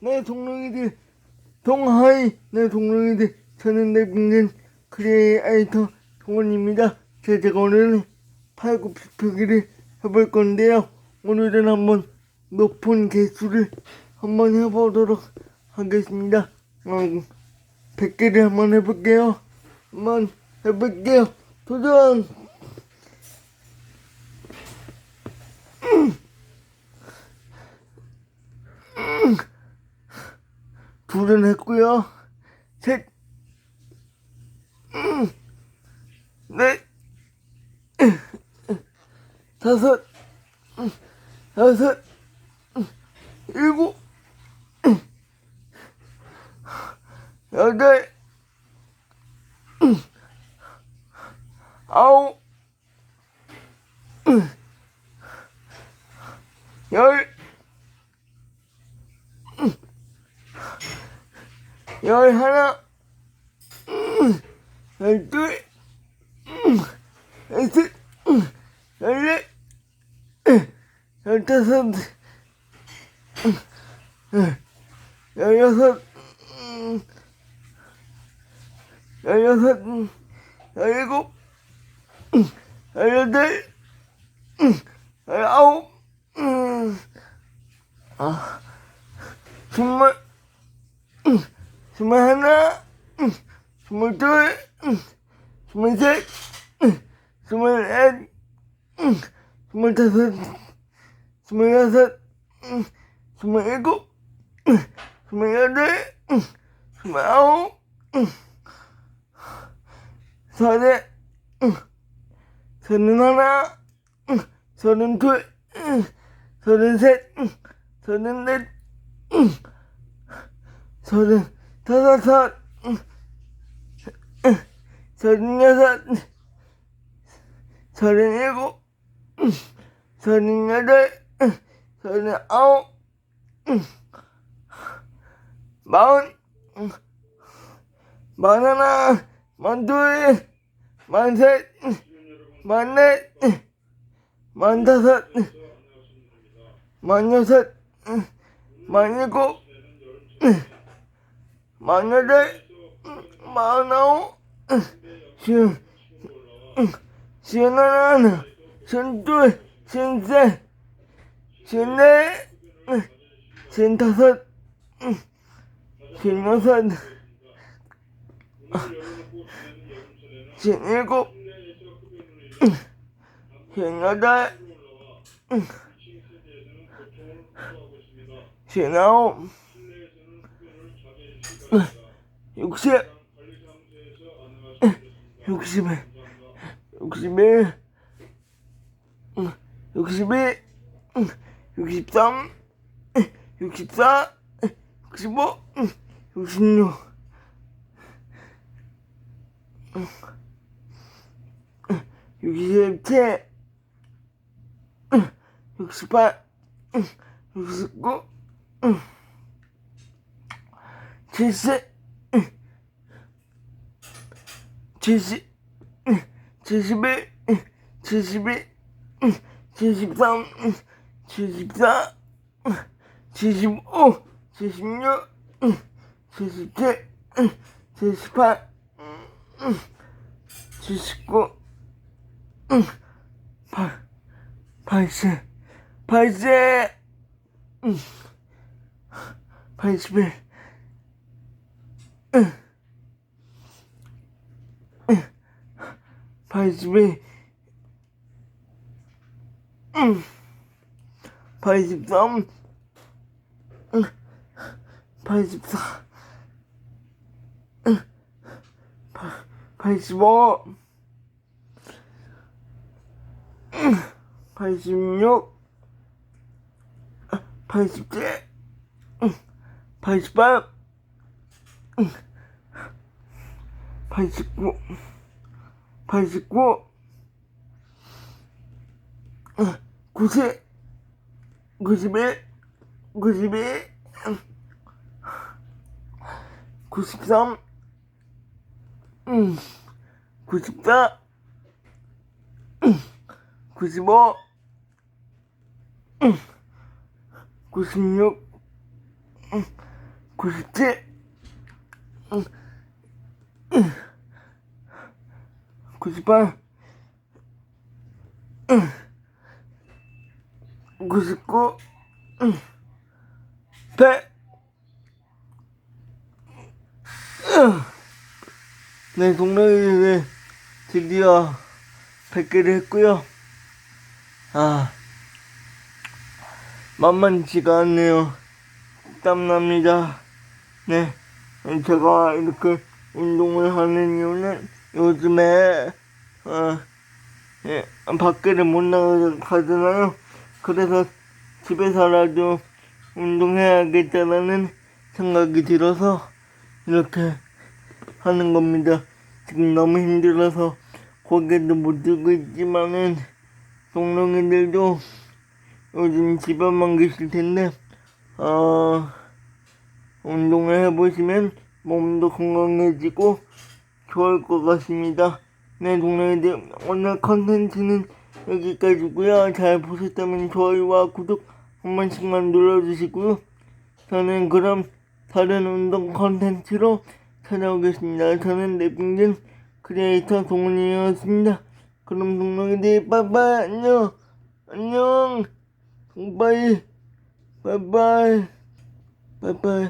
내 동료이들 동하이 내 동료이들 저는 내국는 크리에이터 동원입니다. 제가 오늘은 팔굽혀펴기를 해볼 건데요. 오늘은 한번 높은 개수를 한번 해보도록 하겠습니다. 어, 100개를 한번 해볼게요. 한번 해볼게요. 도전 둘은 했고요. 셋, 음, 넷, 다섯, 음, 여섯, 음, 일곱, 음, 여덟, 음, 아홉, 음, 열, 열 하나, 음, 열둘, 음, 열셋, 음, 열넷, 음, 열다섯, 음, 음, 열여섯, 음, 열여섯, 음, 열일곱, 음, 열여덟, 음, 열아홉, 음, 아, 스물 하나, 응, 스물둘, 응, 스물셋, 응, 스물넷, 응, 스물 다섯, 스물 여섯, 응, 스물 일곱, 응, 스물 여덟, 응, 스물 아홉, 응, 서른, 응, 서른 하나, 응, 서른둘, 응, 서른셋, 응, 서른넷, 응, 서른 다섯, 서른 여섯, 서른 일곱, 응, 서른 여덟, 응, 서른 아홉, 응, 마흔, 응, 마흔 하나, 마흔 둘, 마흔 셋, 응, 마흔 넷, 응, 마흔 다섯, 응, 마흔 여섯, 응, 마흔 일곱, mà nó đấy mà nấu. Xin. Xin nó ăn. Xin tôi xin dê. Xin đấy xin thật thật xin nó thật xin yêu cô xin nó đấy xin đâu 60 61 61 61 63 64 65 66 67 68 69 제시 제시 제십일 제십일 제십삼 제십사 제십오 제십육 제십칠 제십팔 제십구 팔 팔십 팔십 팔십일 팔십이, 음, 팔십삼, 음, 89 89 90 91 92 93 94 95 96 97 98, 99, 100. 네, 동네에 드디어 100개를 했고요. 아, 만만치가 않네요. 땀납니다. 네. 제가 이렇게 운동을 하는 이유는 요즘에, 어, 예, 밖에를 못 나가잖아요. 그래서 집에서라도 운동해야겠다라는 생각이 들어서 이렇게 하는 겁니다. 지금 너무 힘들어서 고개도 못 들고 있지만은 동롱이들도 요즘 집에만 계실 텐데 어 운동을 해보시면 몸도 건강해지고 좋을 것 같습니다. 네 동롱이들 오늘 컨텐츠는 여기까지고요. 잘 보셨다면 좋아요와 구독 한 번씩만 눌러주시고요. 저는 그럼 다른 운동 컨텐츠로 찾아오겠습니다. 저는 랩빙진 크리에이터 동훈이었습니다. 그럼 동동이들 빠이빠이 안녕 안녕 바이바이 바이바이 바이바이